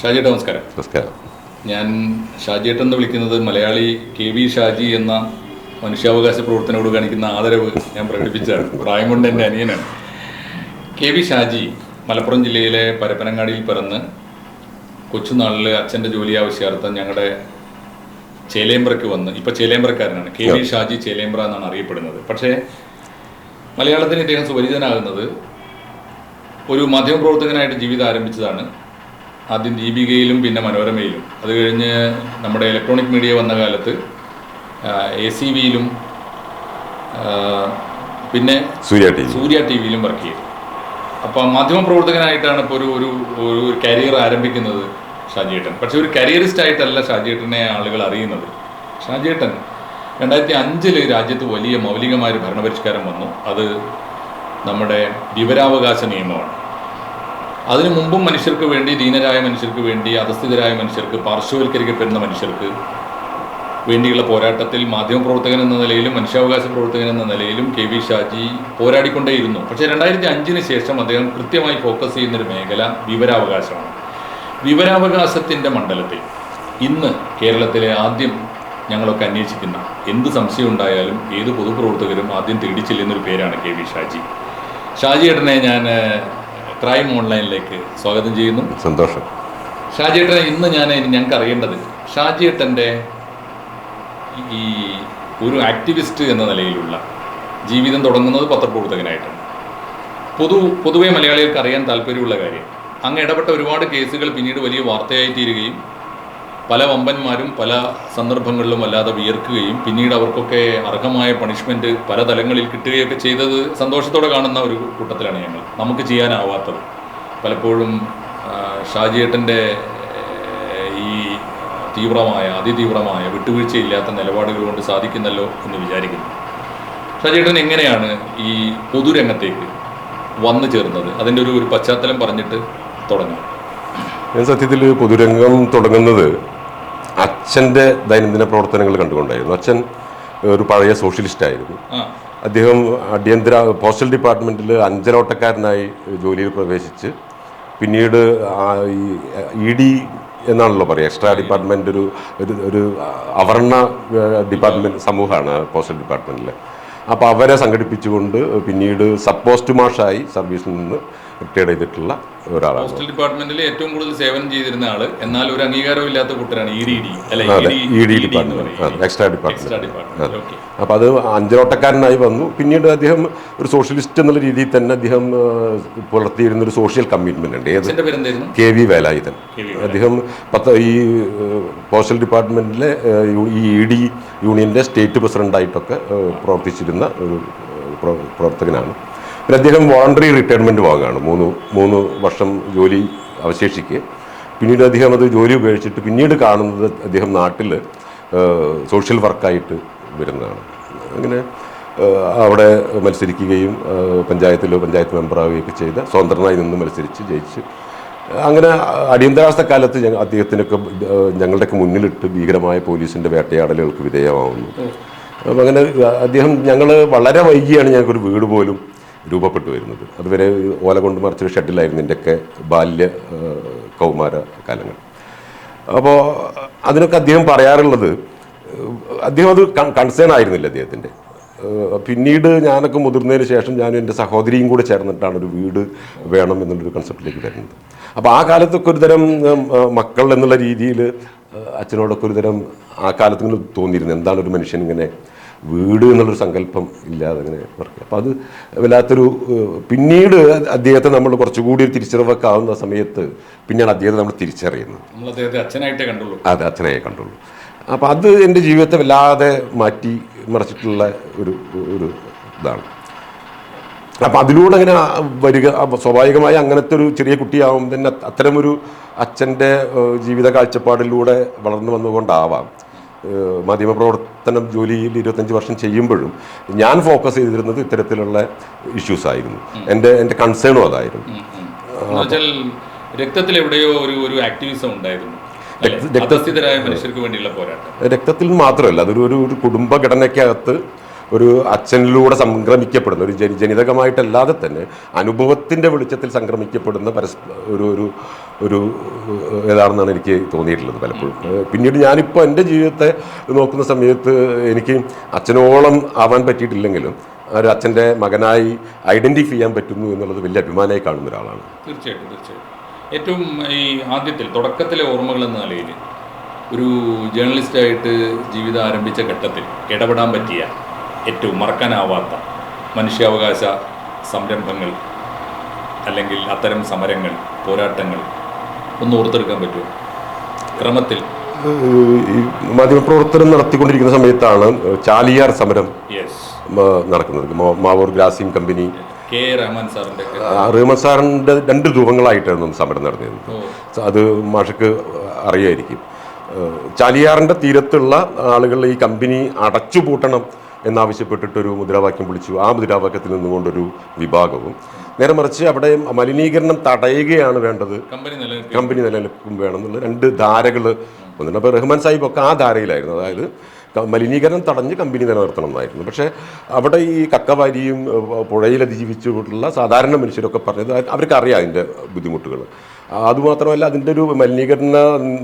ഷാജിയേട്ട നമസ്കാരം. നമസ്കാരം. ഞാൻ ഷാജിയേട്ടൻ എന്ന് വിളിക്കുന്നത് മലയാളി കെ വി ഷാജി എന്ന മനുഷ്യാവകാശ പ്രവർത്തനോട് കാണിക്കുന്ന ആദരവ് ഞാൻ പ്രകടിപ്പിച്ചതാണ്. പ്രായം കൊണ്ട് എന്റെ അനിയനാണ്. കെ വി ഷാജി മലപ്പുറം ജില്ലയിലെ പരപ്പനങ്ങാടിയിൽ പിറന്ന് കൊച്ചുനാളിൽ അച്ഛന്റെ ജോലി ആവശ്യാർത്ഥം ഞങ്ങളുടെ ചേലേമ്പ്രയ്ക്ക് വന്ന് ഇപ്പം ചേലേമ്പ്രക്കാരനാണ്. കെ വി ഷാജി ചേലേമ്പ്ര എന്നാണ് അറിയപ്പെടുന്നത്. പക്ഷേ മലയാളത്തിന് ഇദ്ദേഹം സുപരിചിതനാകുന്നത് ഒരു മാധ്യമപ്രവർത്തകനായിട്ട് ജീവിതം ആരംഭിച്ചതാണ് ആദ്യം ദീപികയിലും പിന്നെ മനോരമയിലും. അത് കഴിഞ്ഞ് നമ്മുടെ ഇലക്ട്രോണിക് മീഡിയ വന്ന കാലത്ത് എ സി വിയിലും പിന്നെ സൂര്യ ടി സൂര്യ ടി വിയിലും വർക്ക് ചെയ്തു. അപ്പം മാധ്യമപ്രവർത്തകനായിട്ടാണ് ഇപ്പോൾ ഒരു ഒരു ഒരു കരിയർ ആരംഭിക്കുന്നത് ഷാജിയേട്ടൻ. പക്ഷെ ഒരു കരിയറിസ്റ്റ് ആയിട്ടല്ല ഷാജിയേട്ടനെ ആളുകൾ അറിയുന്നത്. ഷാജിയേട്ടൻ രണ്ടായിരത്തി അഞ്ചിൽ രാജ്യത്ത് വലിയ മൗലികമായ ഒരു ഭരണപരിഷ്കാരം വന്നു. അത് നമ്മുടെ വിവരാവകാശ നിയമമാണ്. അതിനു മുമ്പും മനുഷ്യർക്ക് വേണ്ടി ദീനരായ മനുഷ്യർക്ക് വേണ്ടി അധസ്ഥിതരായ മനുഷ്യർക്ക് പാർശ്വവൽക്കരിക്കപ്പെടുന്ന മനുഷ്യർക്ക് വേണ്ടിയുള്ള പോരാട്ടത്തിൽ മാധ്യമപ്രവർത്തകൻ എന്ന നിലയിലും മനുഷ്യാവകാശ പ്രവർത്തകൻ എന്ന നിലയിലും കെ വി ഷാജി പോരാടിക്കൊണ്ടേയിരുന്നു. പക്ഷേ രണ്ടായിരത്തി അഞ്ചിന് ശേഷം അദ്ദേഹം കൃത്യമായി ഫോക്കസ് ചെയ്യുന്നൊരു മേഖല വിവരാവകാശമാണ്. വിവരാവകാശത്തിന്റെ മണ്ഡലത്തിൽ ഇന്ന് കേരളത്തിലെ ആദ്യം ഞങ്ങളൊക്കെ അന്വേഷിക്കുന്ന എന്ത് സംശയം ഉണ്ടായാലും ഏത് പൊതുപ്രവർത്തകരും ആദ്യം തേടി പേരാണ് കെ വി ഷാജി. ഷാജിയേട്ടനെ ഞാൻ ക്രൈം ഓൺലൈനിലേക്ക് സ്വാഗതം ചെയ്യുന്നു. സന്തോഷം. ഷാജിയേട്ടനെ ഇന്ന് ഞാൻ ഞങ്ങൾക്ക് അറിയേണ്ടത് ഷാജിയേട്ടന്റെ ഈ ഒരു ആക്ടിവിസ്റ്റ് എന്ന നിലയിലുള്ള ജീവിതം തുടങ്ങുന്നത് പത്രപ്രവർത്തകനായിട്ടാണ് പൊതു പൊതുവെ മലയാളികൾക്ക് അറിയാൻ താല്പര്യമുള്ള കാര്യം അങ്ങ് ഇടപെട്ട ഒരുപാട് കേസുകൾ പിന്നീട് വലിയ വാർത്തയായി തീരുകയും പല വമ്പന്മാരും പല സന്ദർഭങ്ങളിലും വല്ലാതെ വിയർക്കുകയും പിന്നീട് അവർക്കൊക്കെ അർഹമായ പണിഷ്മെന്റ് പല തലങ്ങളിൽ കിട്ടുകയൊക്കെ ചെയ്തത് സന്തോഷത്തോടെ കാണുന്ന ഒരു കൂട്ടത്തിലാണ് ഞങ്ങൾ. നമുക്ക് ചെയ്യാനാവാത്തത്. പലപ്പോഴും ഷാജിയേട്ടന്റെ ഈ തീവ്രമായ അതിതീവ്രമായ വിട്ടുവീഴ്ചയില്ലാത്ത നിലപാടുകൾ കൊണ്ട് സാധിക്കുന്നല്ലോ എന്ന് വിചാരിക്കുന്നു. ഷാജിയേട്ടൻ എങ്ങനെയാണ് ഈ പൊതുരംഗത്തേക്ക് വന്നു ചേർന്നത്? അതിന്റെ ഒരു ഒരു പശ്ചാത്തലം പറഞ്ഞിട്ട് തുടങ്ങാം. ഞാൻ സത്യത്തിൽ പൊതുരംഗം തുടങ്ങുന്നത് അച്ഛന്റെ ദൈനംദിന പ്രവർത്തനങ്ങൾ കണ്ടുകൊണ്ടായിരുന്നു. അച്ഛൻ ഒരു പഴയ സോഷ്യലിസ്റ്റ് ആയിരുന്നു. അദ്ദേഹം അടിയന്തര പോസ്റ്റൽ ഡിപ്പാർട്ട്മെന്റിൽ അഞ്ചലോട്ടക്കാരനായി ജോലിയിൽ പ്രവേശിച്ച് പിന്നീട് ഈ ഇ ഡി എന്നാണല്ലോ പറയുക എക്സ്ട്രാ ഡിപ്പാർട്ട്മെന്റ് ഒരു ഒരു ഒരു അവർണ ഡിപ്പാർട്ട്മെന്റ് സമൂഹമാണ് പോസ്റ്റൽ ഡിപ്പാർട്ട്മെന്റിൽ. അപ്പോൾ അവരെ സംഘടിപ്പിച്ചുകൊണ്ട് പിന്നീട് സബ് പോസ്റ്റ് മാഷായി സർവീസിൽ നിന്ന് റിട്ടയർഡ് ചെയ്തിട്ടുള്ള ഒരാളാണ്. പോസ്റ്റൽ ഡിപ്പാർട്ട്മെന്റിൽ ഏറ്റവും കൂടുതൽ സേവനം ചെയ്തിരുന്ന ആൾ എന്നാൽ ഒരു അംഗീകാരവും ഇല്ലാത്ത കൂട്ടരാണ് E D department. Extra department. അപ്പൊ അപ്പോൾ അത്. അഞ്ചലോട്ടക്കാരനായി വന്നു. പിന്നീട് അദ്ദേഹം ഒരു സോഷ്യലിസ്റ്റ് എന്നുള്ള രീതിയിൽ തന്നെ അദ്ദേഹം പുലർത്തിയിരുന്ന ഒരു സോഷ്യൽ കമ്മിറ്റ്മെന്റ് ഉണ്ട്. ഏത്? K V Velayudhan. അദ്ദേഹം പത്ത് ഈ പോസ്റ്റൽ ഡിപ്പാർട്ട്മെന്റിലെ ഈ ഇ ഡി യൂണിയന്റെ സ്റ്റേറ്റ് പ്രസിഡന്റായിട്ടൊക്കെ ആയിട്ടൊക്കെ പ്രവർത്തിച്ചിരുന്ന ഒരു പ്രവർത്തകനാണ്. പിന്നെ അദ്ദേഹം വോളണ്ടറി റിട്ടയർമെന്റ് വാങ്ങുകയാണ് മൂന്ന് മൂന്ന് വർഷം ജോലി അവശേഷിക്കെ. പിന്നീട് അദ്ദേഹം അത് ജോലി ഉപേക്ഷിച്ചിട്ട് പിന്നീട് കാണുന്നത് അദ്ദേഹം നാട്ടിൽ സോഷ്യൽ വർക്കായിട്ട് വരുന്നതാണ്. അങ്ങനെ അവിടെ മത്സരിക്കുകയും പഞ്ചായത്തിലോ പഞ്ചായത്ത് മെമ്പറാവുകയൊക്കെ ചെയ്ത് സ്വതന്ത്രനായി നിന്ന് മത്സരിച്ച് ജയിച്ച്. അങ്ങനെ അടിയന്തരാവസ്ഥ കാലത്ത് ഞങ്ങൾ അദ്ദേഹത്തിനൊക്കെ ഞങ്ങളുടെയൊക്കെ മുന്നിലിട്ട് ഭീകരമായ പോലീസിന്റെ വേട്ടയാടലുകൾക്ക് വിധേയമാവുന്നു. അപ്പം അങ്ങനെ അദ്ദേഹം ഞങ്ങൾ വളരെ വൈകിയാണ് ഞങ്ങൾക്കൊരു വീട് പോലും രൂപപ്പെട്ടു വരുന്നത്. അതുവരെ ഓല കൊണ്ട് മറിച്ചൊരു ഷെഡിലായിരുന്നു എന്റെയൊക്കെ ബാല്യ കൗമാര കാലങ്ങൾ. അപ്പോൾ അതിനൊക്കെ അദ്ദേഹം പറയാറുള്ളത് അദ്ദേഹം അത് കൺസേൺ ആയിരുന്നില്ല അദ്ദേഹത്തിന്റെ പിന്നീട് ഞാനൊക്കെ മുതിർന്നതിന് ശേഷം ഞാനും എന്റെ സഹോദരിയും കൂടെ ചേർന്നിട്ടാണ് ഒരു വീട് വേണം എന്നുള്ളൊരു കൺസെപ്റ്റിലേക്ക് വരുന്നത്. അപ്പോൾ ആ കാലത്തൊക്കെ ഒരു തരം മക്കൾ എന്നുള്ള രീതിയിൽ അച്ഛനോടൊക്കെ ഒരുതരം ആ കാലത്തിന് തോന്നിയിരുന്നു. എന്താണ് ഒരു മനുഷ്യൻ ഇങ്ങനെ വീട് എന്നുള്ളൊരു സങ്കല്പം ഇല്ലാതെ അങ്ങനെ പറയും അപ്പോൾ അത് വല്ലാത്തൊരു പിന്നീട് അദ്ദേഹത്തെ നമ്മൾ കുറച്ചുകൂടി ഒരു തിരിച്ചറിവൊക്കെ ആവുന്ന സമയത്ത് പിന്നെയാണ് അദ്ദേഹത്തെ നമ്മൾ തിരിച്ചറിയുന്നത് നമ്മൾ അദ്ദേഹത്തെ അച്ഛനായിട്ടേ കണ്ടുള്ളൂ. അതെ അച്ഛനായി കണ്ടുള്ളൂ. അപ്പോൾ അത് എന്റെ ജീവിതത്തെ വല്ലാതെ മാറ്റി മറിച്ചിട്ടുള്ള ഒരു ഒരു ഇതാണ്. അപ്പം അതിലൂടെ അങ്ങനെ വരിക സ്വാഭാവികമായി അങ്ങനത്തെ ഒരു ചെറിയ കുട്ടിയാവും തന്നെ അത്തരമൊരു അച്ഛന്റെ ജീവിത കാഴ്ചപ്പാടിലൂടെ വളർന്നു വന്നുകൊണ്ടാവാം മാധ്യമപ്രവർത്തനം ജോലിയിൽ ഇരുപത്തഞ്ച് വർഷം ചെയ്യുമ്പോഴും ഞാൻ ഫോക്കസ് ചെയ്തിരുന്നത് ഇത്തരത്തിലുള്ള ഇഷ്യൂസ് ആയിരുന്നു. എന്റെ എന്റെ കൺസേണും അതായിരുന്നു. രക്തത്തിൽ എവിടെയോ ഒരു ഒരു ആക്ടിവിസം ഉണ്ടായിരുന്നു. രക്തസ്ഥിതരായ മനുഷ്യർക്ക് വേണ്ടിയുള്ള പോരാട്ടം. രക്തത്തിൽ മാത്രമല്ല അതൊരു ഒരു കുടുംബഘടനയ്ക്കകത്ത് ഒരു അച്ഛനിലൂടെ സംക്രമിക്കപ്പെടുന്ന ഒരു ജനി ജനിതകമായിട്ടല്ലാതെ തന്നെ അനുഭവത്തിന്റെ വെളിച്ചത്തിൽ സംക്രമിക്കപ്പെടുന്ന പരസ്പ ഒരു ഒരു ഒരു ഏതാണെന്നാണ് എനിക്ക് തോന്നിയിട്ടുള്ളത് പലപ്പോഴും. പിന്നീട് ഞാനിപ്പോൾ എന്റെ ജീവിതത്തെ നോക്കുന്ന സമയത്ത് എനിക്ക് അച്ഛനോളം ആവാൻ പറ്റിയിട്ടില്ലെങ്കിലും ഒരു അച്ഛന്റെ മകനായി ഐഡന്റിഫൈ ചെയ്യാൻ പറ്റുന്നു എന്നുള്ളത് വലിയ അഭിമാനമായി കാണുന്ന ഒരാളാണ്. തീർച്ചയായിട്ടും തീർച്ചയായിട്ടും. ഏറ്റവും ഈ ആദ്യത്തിൽ തുടക്കത്തിലെ ഓർമ്മകൾ എന്ന നിലയിൽ ഒരു ജേർണലിസ്റ്റായിട്ട് ജീവിതം ആരംഭിച്ച ഘട്ടത്തിൽ ഇടപെടാൻ പറ്റിയ ഏറ്റവും മറക്കാനാവാത്ത മനുഷ്യാവകാശ സംരംഭങ്ങൾ അല്ലെങ്കിൽ അത്തരം സമരങ്ങൾ പോരാട്ടങ്ങൾ ഒന്ന് ഓർത്തെടുക്കാൻ പറ്റുമോ? ക്രമത്തിൽ. ഈ മാധ്യമപ്രവർത്തനം നടത്തിക്കൊണ്ടിരിക്കുന്ന സമയത്താണ് ചാലിയാർ സമരം നടക്കുന്നത്. മാവൂർ ഗ്രാസിംഗ് കമ്പനി. റഹ്മാൻ സാറിന്റെ രണ്ട് രൂപങ്ങളായിട്ടായിരുന്നു സമരം നടത്തിയത്. അത് മാഷക്ക് അറിയായിരിക്കും. ചാലിയാറിന്റെ ചാലിയാറിന്റെ തീരത്തുള്ള ആളുകൾ ഈ കമ്പനി അടച്ചുപൂട്ടണം എന്നാവശ്യപ്പെട്ടിട്ടൊരു മുദ്രാവാക്യം വിളിച്ചു. ആ മുദ്രാവാക്യത്തിൽ നിന്നുകൊണ്ടൊരു വിഭാഗവും. നേരെ മറിച്ച് അവിടെ മലിനീകരണം തടയുകയാണ് വേണ്ടത്. കമ്പനി നിലനിൽക്കും. നിലനിൽക്കും വേണമെന്നുള്ള രണ്ട് ധാരകൾ ഒന്നുണ്ട്. അപ്പോൾ റഹ്മാൻ സാഹിബ് ഒക്കെ ആ ധാരയിലായിരുന്നു. അതായത് മലിനീകരണം തടഞ്ഞ് കമ്പനി നിലനിർത്തണം എന്നായിരുന്നു. പക്ഷേ അവിടെ ഈ കക്കവാരിയും പുഴയിൽ അതിജീവിച്ചുകൊണ്ടുള്ള സാധാരണ മനുഷ്യരൊക്കെ പറഞ്ഞത് അവർക്കറിയാം അതിന്റെ ബുദ്ധിമുട്ടുകൾ അതുമാത്രമല്ല അതിന്റെ ഒരു മലിനീകരണ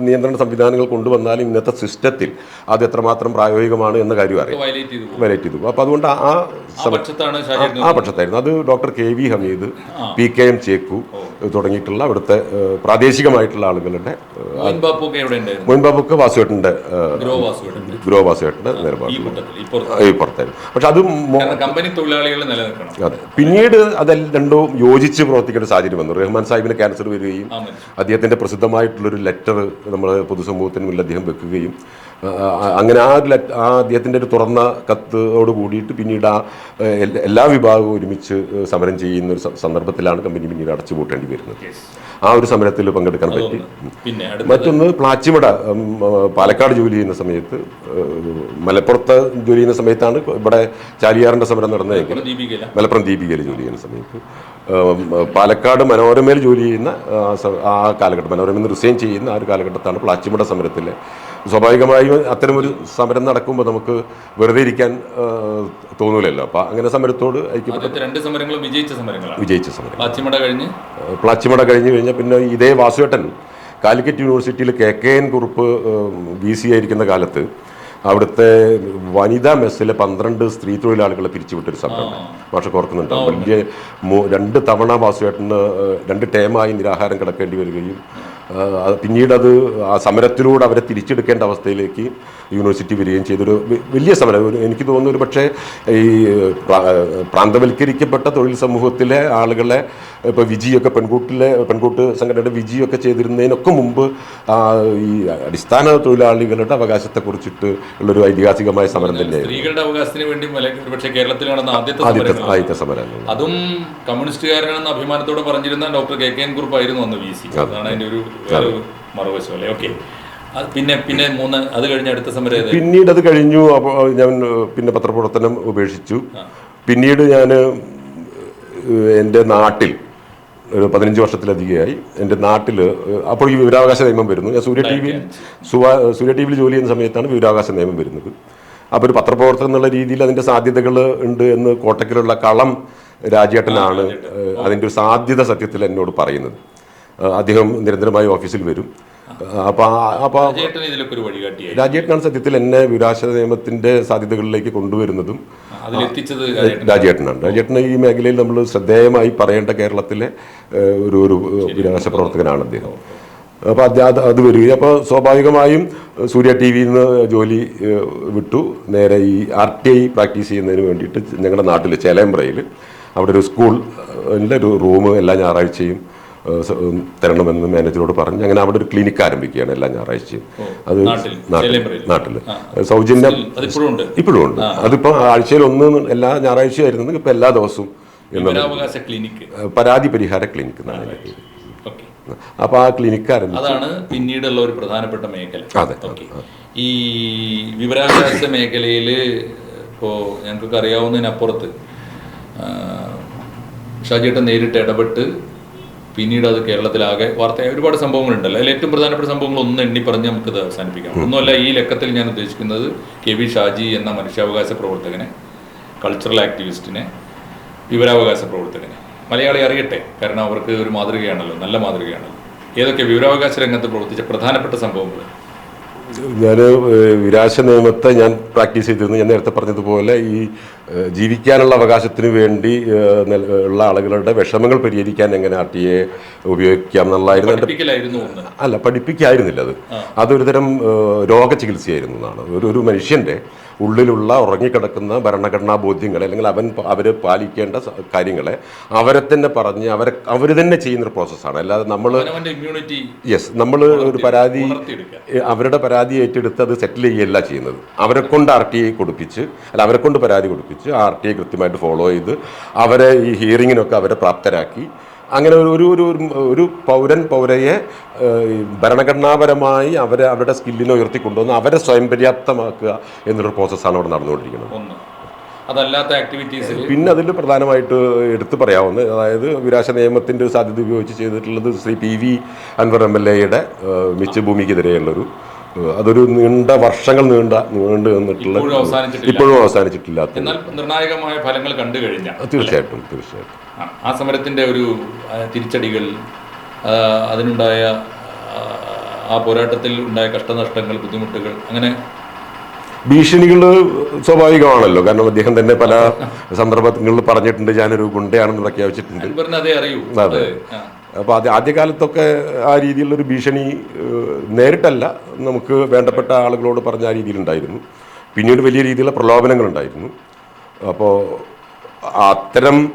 നിയന്ത്രണ സംവിധാനങ്ങൾ കൊണ്ടുവന്നാലും ഇന്നത്തെ സിസ്റ്റത്തിൽ അത് എത്രമാത്രം പ്രായോഗികമാണ് എന്ന കാര്യം അറിയാം. വയലേറ്റ് ചെയ്തു. അപ്പോൾ അതുകൊണ്ട് ആ ആ പക്ഷത്തായിരുന്നു. അത് doctor K V Hameed P K M Cheku തുടങ്ങിയിട്ടുള്ള അവിടുത്തെ പ്രാദേശികമായിട്ടുള്ള ആളുകളുടെ മൊയിൻബാബുക്ക് വാസുവേട്ടന്റെ ഈ നിലപാട്. ഈ പുറത്തായിരുന്നു. പക്ഷെ അത് കമ്പനി തൊഴിലാളികൾ നിലനിൽക്കണം. അതെ. പിന്നീട് അതെല്ലാം രണ്ടും യോജിച്ച് പ്രവർത്തിക്കേണ്ട സാഹചര്യം വന്നു. റഹ്മാൻ സാഹിബിന് ക്യാൻസർ വരികയും അദ്ദേഹത്തിന്റെ അദ്ദേഹത്തിന്റെ പ്രസിദ്ധമായിട്ടുള്ളൊരു ലെറ്റർ നമ്മൾ പൊതുസമൂഹത്തിന് മുന്നിൽ അദ്ദേഹം വെക്കുകയും അങ്ങനെ ആ ലെറ്റ് ആ അദ്ദേഹത്തിന്റെ ഒരു തുറന്ന കത്തോട് കൂടിയിട്ട് പിന്നീട് ആ എല്ലാ- വിഭാഗവും ഒരുമിച്ച് സമരം ചെയ്യുന്ന ഒരു സന്ദർഭത്തിലാണ് കമ്പനി പിന്നീട് അടച്ചുപൂട്ടേണ്ടി വരുന്നത്. ആ ഒരു സമരത്തിൽ പങ്കെടുക്കാൻ പറ്റി. മറ്റൊന്ന് പ്ലാച്ചിമട പാലക്കാട് ജോലി ചെയ്യുന്ന സമയത്ത് മലപ്പുറത്ത് ജോലി ചെയ്യുന്ന സമയത്താണ് ഇവിടെ ചാലിയാറിന്റെ സമരം നടന്നതെങ്കിൽ മലപ്പുറം ദീപികയിൽ ജോലി ചെയ്യുന്ന സമയത്ത്. പാലക്കാട് മനോരമയിൽ ജോലി ചെയ്യുന്ന ആ കാലഘട്ടം മനോരമയിൽ നിന്ന് റിസൈൻ ചെയ്യുന്ന ആ ഒരു കാലഘട്ടത്താണ് പ്ലാച്ചിമട സമരത്തിലെ സ്വാഭാവികമായും അത്തരമൊരു സമരം നടക്കുമ്പോൾ നമുക്ക് വെറുതെ ഇരിക്കാൻ തോന്നൂലല്ലോ. അപ്പം അങ്ങനെ സമരത്തോട് രണ്ട് സമരങ്ങളും വിജയിച്ച സമരങ്ങളാണ്. വിജയിച്ച സമരം പ്ലാച്ചിമട കഴിഞ്ഞ്? പ്ലാച്ചിമട കഴിഞ്ഞ് കഴിഞ്ഞാൽ പിന്നെ ഇതേ വാസുവേട്ടൻ കാലിക്കറ്റ് യൂണിവേഴ്സിറ്റിയിൽ K K N Kurup B C ആയിരിക്കുന്ന കാലത്ത് അവിടുത്തെ വനിതാ മെസ്സിലെ പന്ത്രണ്ട് സ്ത്രീ തൊഴിലാളികളെ പിരിച്ചുവിട്ടൊരു സമരം മാഷൊക്കെ ഓർക്കുന്നുണ്ട്? വലിയ രണ്ട് തവണ വാസുവേട്ടന് രണ്ട് ടേമായി നിരാഹാരം കിടക്കേണ്ടി വരികയും പിന്നീട് അത് ആ സമരത്തിലൂടെ അവരെ തിരിച്ചെടുക്കേണ്ട അവസ്ഥയിലേക്ക് യൂണിവേഴ്സിറ്റി വരികയും ചെയ്തൊരു വലിയ സമരം. എനിക്ക് തോന്നുന്നു ഒരു പക്ഷേ ഈ പ്രാന്തവൽക്കരിക്കപ്പെട്ട തൊഴിൽ സമൂഹത്തിലെ ആളുകളെ ഇപ്പോൾ വിജിയൊക്കെ പെൺകൂട്ടിലെ പെൺകൂട്ട് സംഘടനയുടെ വിജിയൊക്കെ ചെയ്തിരുന്നതിനൊക്കെ മുമ്പ് ഈ അടിസ്ഥാന തൊഴിലാളികളുടെ അവകാശത്തെക്കുറിച്ചിട്ട് ഉള്ളൊരു ഐതിഹാസികമായ സമരം തന്നെയായിരുന്നു. സ്ത്രീകളുടെ അവകാശത്തിന് വേണ്ടി ഒരുപക്ഷെ കേരളത്തിൽ നടന്ന ആദ്യത്തെ ആദ്യത്തെ സമരങ്ങൾ. സമരം അതും കമ്മ്യൂണിസ്റ്റുകാരനാണെന്ന് അഭിമാനത്തോടെ പറഞ്ഞിരുന്ന ഡോക്ടർ കെ കെ എൻ കുറുപ്പായിരുന്നു അന്ന് വി സി. അതാണ് അതിന്റെ ഒരു മറുവശം അല്ലേ? ഓക്കെ. പിന്നെ പിന്നെ മൂന്ന് അത് കഴിഞ്ഞ് അടുത്ത സമരം പിന്നീട് അത് കഴിഞ്ഞു അപ്പോൾ ഞാൻ പിന്നെ പത്രപ്രവർത്തനം ഉപേക്ഷിച്ചു. പിന്നീട് ഞാൻ എന്റെ നാട്ടിൽ ഒരു പതിനഞ്ച് വർഷത്തിലധികമായി എന്റെ നാട്ടിൽ അപ്പോൾ ഈ വിവരാവകാശ നിയമം വരുന്നു. ഞാൻ സൂര്യ ടി വിയിൽ സൂര്യ ടി വിയിൽ ജോലി ചെയ്യുന്ന സമയത്താണ് വിവരാവകാശ നിയമം വരുന്നത്. അപ്പോൾ ഒരു പത്രപ്രവർത്തകൻ എന്നുള്ള രീതിയിൽ അതിന്റെ സാധ്യതകൾ ഉണ്ട് എന്ന് കോട്ടക്കിലുള്ള കളം രാജേട്ടനാണ് അതിന്റെ ഒരു സാധ്യത സത്യത്തിൽ എന്നോട് പറയുന്നത്. അദ്ദേഹം നിരന്തരമായി ഓഫീസിൽ വരും. അപ്പോൾ അപ്പോൾ രാജേട്ടനാണ് സത്യത്തിൽ എന്നെ വിവരാശ നിയമത്തിന്റെ സാധ്യതകളിലേക്ക് കൊണ്ടുവരുന്നതും അതിലെത്തിച്ചത് രാജേട്ടനാണ് രാജേട്ടൻ. ഈ മേഖലയിൽ നമ്മൾ ശ്രദ്ധേയമായി പറയേണ്ട കേരളത്തിലെ ഒരു ഒരു വിനാശ പ്രവർത്തകനാണ് അദ്ദേഹം. അപ്പോൾ അത് അത് വരികയും അപ്പോൾ സ്വാഭാവികമായും സൂര്യ ടി വിയിൽ നിന്ന് ജോലി വിട്ടു. നേരെ ഈ ആർ ടി ഐ പ്രാക്ടീസ് ചെയ്യുന്നതിന് വേണ്ടിയിട്ട് ഞങ്ങളുടെ നാട്ടിൽ ചേലേമ്പ്രയിൽ അവിടെ ഒരു സ്കൂളിന്റെ ഒരു റൂം എല്ലാ ഞായറാഴ്ചയും തരണമെന്ന് മാനേജറോട് പറഞ്ഞ് അങ്ങനെ അവിടെ ഒരു ക്ലിനിക്ക് ആരംഭിക്കുകയാണ് എല്ലാ ഞായറാഴ്ചയും. അത് നാട്ടിൽ, സൗജന്യം ഇപ്പോഴും ഉണ്ട്. അതിപ്പോൾ ആഴ്ചയിൽ ഒന്ന് എല്ലാ ഞായറാഴ്ചയും ആയിരുന്നു ഇപ്പൊ എല്ലാ ദിവസവും പരാതി പരിഹാര ക്ലിനിക്ക് എന്നാണ് പേര്. അപ്പോൾ ആ ക്ലിനിക്ക് അതാണ് പിന്നീടുള്ള ഒരു പ്രധാനപ്പെട്ട മേഖല. അതെ, ഈ വിവരാവകാശ മേഖലയിൽ ഇപ്പോൾ ഞങ്ങൾക്കൊക്കെ അറിയാവുന്നതിനപ്പുറത്ത് ഷാജിയേട്ടൻ നേരിട്ട് ഇടപെട്ട് പിന്നീട് അത് കേരളത്തിലാകെ വാർത്ത ഒരുപാട് സംഭവങ്ങളുണ്ടല്ലോ. അതിൽ ഏറ്റവും പ്രധാനപ്പെട്ട സംഭവങ്ങൾ ഒന്ന് എണ്ണി പറഞ്ഞ് നമുക്കത് അവസാനിപ്പിക്കാം. ഒന്നുമല്ല ഈ ലക്കത്തിൽ ഞാൻ ഉദ്ദേശിക്കുന്നത് കെ വി ഷാജി എന്ന മനുഷ്യാവകാശ പ്രവർത്തകനെ കൾച്ചറൽ ആക്ടിവിസ്റ്റിനെ വിവരാവകാശ പ്രവർത്തകനെ. മലയാളി അറിയട്ടെ കാരണം അവർക്ക് ഒരു മാതൃകയാണല്ലോ നല്ല മാതൃകയാണല്ലോ. ഏതൊക്കെ വിവരാവകാശ രംഗത്ത് പ്രവർത്തിച്ച പ്രധാനപ്പെട്ട സംഭവങ്ങൾ? ഞാൻ വിരാശ നിയമത്തെ ഞാൻ പ്രാക്ടീസ് ചെയ്തിരുന്നു. ഞാൻ നേരത്തെ പറഞ്ഞതുപോലെ ഈ ജീവിക്കാനുള്ള അവകാശത്തിന് വേണ്ടി ഉള്ള ആളുകളുടെ വിഷമങ്ങൾ പരിഹരിക്കാൻ എങ്ങനെ ആർ ടി എ ഉപയോഗിക്കാം എന്നുള്ളതായിരുന്നു എന്റെ അല്ല പഠിപ്പിക്കായിരുന്നില്ല അത്. അതൊരു തരം രോഗചികിത്സയായിരുന്നു എന്നാണ്. ഒരു ഒരു മനുഷ്യന്റെ ഉള്ളിലുള്ള ഉറങ്ങിക്കിടക്കുന്ന ഭരണഘടനാ ബോധ്യങ്ങളെ അല്ലെങ്കിൽ അവൻ അവർ പാലിക്കേണ്ട കാര്യങ്ങളെ അവരെ തന്നെ പറഞ്ഞ് അവരെ അവർ തന്നെ ചെയ്യുന്ന ഒരു പ്രോസസ്സാണ് അല്ലാതെ നമ്മൾ യെസ് നമ്മൾ ഒരു പരാതി അവരുടെ പരാതി ഏറ്റെടുത്ത് അത് സെറ്റിൽ ചെയ്യുകയല്ല ചെയ്യുന്നത്. അവരെ കൊണ്ട് ആർ ടി ഐ കൊടുപ്പിച്ച് അല്ല അവരെ കൊണ്ട് പരാതി കൊടുപ്പിച്ച് ആർ ടി ഐ കൃത്യമായിട്ട് ഫോളോ ചെയ്ത് അവരെ ഈ ഹിയറിങ്ങിനൊക്കെ അവരെ പ്രാപ്തരാക്കി അങ്ങനെ ഒരു ഒരു ഒരു പൗരൻ പൗരയെ ഭരണഘടനാപരമായി അവരെ അവരുടെ സ്കില്ലിനെ ഉയർത്തിക്കൊണ്ടുവന്ന് അവരെ സ്വയം പര്യാപ്തമാക്കുക എന്നൊരു പ്രോസസ്സാണ് അവിടെ നടന്നുകൊണ്ടിരിക്കുന്നത്. അതല്ലാത്ത ആക്ടിവിറ്റീസ് പിന്നെ അതിൽ പ്രധാനമായിട്ട് എടുത്തു പറയാവുന്ന അതായത് വിരാശ നിയമത്തിന്റെ സാധ്യത ഉപയോഗിച്ച് ചെയ്തിട്ടുള്ളത് Shri P V Anvar M L എയുടെ മിച്ച ഭൂമിക്കെതിരെയുള്ളൊരു ഏഹ്, അതൊരു നീണ്ട വർഷങ്ങൾ നീണ്ട നീണ്ടു നിന്നിട്ടുള്ള ഇപ്പോഴും അവസാനിച്ചിട്ടില്ല. അവസാനിച്ചിട്ടില്ലാത്ത നിർണായകമായ ഫലങ്ങൾ കണ്ടു കഴിഞ്ഞാൽ തീർച്ചയായിട്ടും തീർച്ചയായിട്ടും ആ, സമരത്തിന്റെ ഒരു തിരിച്ചടികൾ അതിനുണ്ടായ ആ പോരാട്ടത്തിൽ ഉണ്ടായ കഷ്ടനഷ്ടങ്ങൾ ബുദ്ധിമുട്ടുകൾ അങ്ങനെ ഭീഷണികൾ സ്വാഭാവികമാണല്ലോ. കാരണം അദ്ദേഹം തന്നെ പല സന്ദർഭങ്ങളിൽ പറഞ്ഞിട്ടുണ്ട് ഞാനൊരു ഗുണ്ടയാണെന്ന് പ്രഖ്യാപിച്ചിട്ടുണ്ട് അതേ അപ്പോൾ അത്. ആദ്യകാലത്തൊക്കെ ആ. രീതിയിലുള്ളൊരു ഭീഷണി നേരിട്ടല്ല. നമുക്ക് വേണ്ടപ്പെട്ട ആളുകളോട് പറഞ്ഞ ആ രീതിയിലുണ്ടായിരുന്നു. പിന്നീട് വലിയ രീതിയിലുള്ള പ്രലോഭനങ്ങളുണ്ടായിരുന്നു. അപ്പോൾ അത്തരം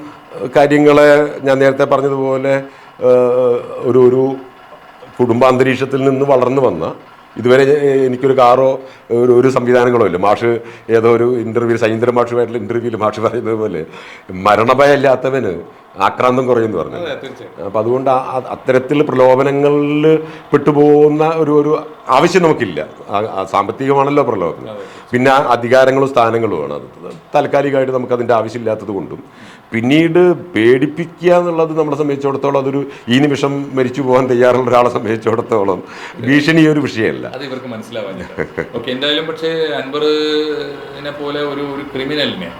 കാര്യങ്ങളെ ഞാൻ നേരത്തെ പറഞ്ഞതുപോലെ ഒരു ഒരു കുടുംബാന്തരീക്ഷത്തിൽ നിന്ന് വളർന്നു വന്ന ഇതുവരെ എനിക്കൊരു കാറോ ഒരു ഒരു സംവിധാനങ്ങളോ ഇല്ല. മാഷ് ഏതോ ഒരു ഇന്റർവ്യൂ സൈന്ദ്ര മാഷുമായിട്ടുള്ള ഇന്റർവ്യൂവിൽ മാഷ് പറയുന്നത് പോലെ മരണഭയമില്ലാത്തവന് ആക്രാന്തം കുറയുമെന്ന് പറഞ്ഞു. അപ്പം അതുകൊണ്ട് അത്തരത്തിൽ പ്രലോഭനങ്ങളിൽ പെട്ടുപോകുന്ന ഒരു ഒരു ആവശ്യം നമുക്കില്ല. സാമ്പത്തികമാണല്ലോ പ്രലോഭനം. പിന്നെ അധികാരങ്ങളും സ്ഥാനങ്ങളുമാണ്. അത് താൽക്കാലികമായിട്ട് നമുക്ക് അതിന്റെ ആവശ്യമില്ലാത്തത് കൊണ്ടും പിന്നീട് പേടിപ്പിക്കുക എന്നുള്ളത് നമ്മളെ സംബന്ധിച്ചിടത്തോളം അതൊരു ഈ നിമിഷം മരിച്ചു പോകാൻ തയ്യാറുള്ള ഒരാളെ സംബന്ധിച്ചിടത്തോളം ഭീഷണി ഒരു വിഷയമല്ല. അത് ഇവർക്ക് മനസ്സിലാവാൻ എന്തായാലും പക്ഷേ അൻവറിനെ പോലെ ഒരു ഒരു ക്രിമിനലിനെ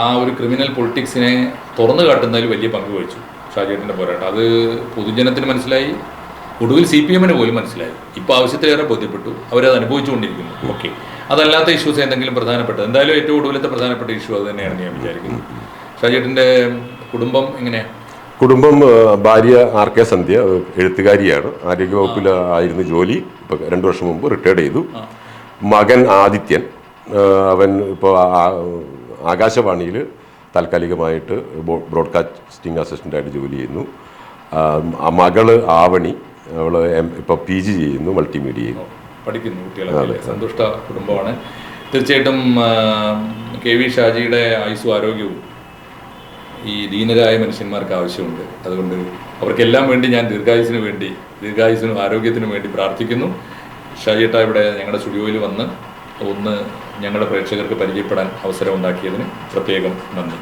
ആ ഒരു ക്രിമിനൽ പൊളിറ്റിക്സിനെ തുറന്നു കാട്ടുന്നതിൽ വലിയ പങ്ക് വഹിച്ചു ഷാജേട്ടിന്റെ പോരാട്ടം. അത് പൊതുജനത്തിന് മനസ്സിലായി ഒടുവിൽ സി പി എമ്മിന് പോലും മനസ്സിലായി. ഇപ്പോൾ ആവശ്യത്തിലേറെ ബോധ്യപ്പെട്ടു അവരത് അനുഭവിച്ചുകൊണ്ടിരിക്കുന്നു. ഓക്കെ അതല്ലാത്ത ഇഷ്യൂസ് എന്തെങ്കിലും പ്രധാനപ്പെട്ടത്? എന്തായാലും ഏറ്റവും ഒടുവിലത്തെ പ്രധാനപ്പെട്ട ഇഷ്യൂ അത് തന്നെയാണ് ഞാൻ വിചാരിക്കുന്നത് ഷാജേട്ടിന്റെ കുടുംബം എങ്ങനെയാണ് കുടുംബം ഭാര്യ ആർ കെ സന്ധ്യ എഴുത്തുകാരിയാണ്. ആരോഗ്യവകുപ്പിൽ ആയിരുന്നു ജോലി. ഇപ്പോൾ രണ്ട് വർഷം മുമ്പ് റിട്ടയർഡ് ചെയ്തു. മകൻ ആദിത്യൻ. അവൻ ഇപ്പോൾ ആകാശവാണിയിൽ താൽക്കാലികമായിട്ട് ബ്രോഡ്കാസ്റ്റിംഗ് അസിസ്റ്റന്റായിട്ട് ജോലി ചെയ്യുന്നു. മകൾ ആവണി അവൾ ഇപ്പോൾ പി ജി ചെയ്യുന്നു മൾട്ടിമീഡിയ പഠിക്കുന്നു സന്തുഷ്ട കുടുംബമാണ്. തീർച്ചയായിട്ടും കെ വി ഷാജിയുടെ ആയുസ്സും ആരോഗ്യവും ഈ ദീനരായ മനുഷ്യന്മാർക്ക് ആവശ്യമുണ്ട്. അതുകൊണ്ട് അവർക്കെല്ലാം വേണ്ടി ഞാൻ ദീർഘായുസിന് വേണ്ടി ദീർഘായുസിനും ആരോഗ്യത്തിനും വേണ്ടി പ്രാർത്ഥിക്കുന്നു. ഷാജിയേട്ട ഇവിടെ ഞങ്ങളുടെ സ്റ്റുഡിയോയിൽ വന്ന് ഒന്ന് ഞങ്ങളുടെ പ്രേക്ഷകർക്ക് പരിചയപ്പെടാൻ അവസരം ഉണ്ടാക്കിയതിന് പ്രത്യേകം നന്ദി.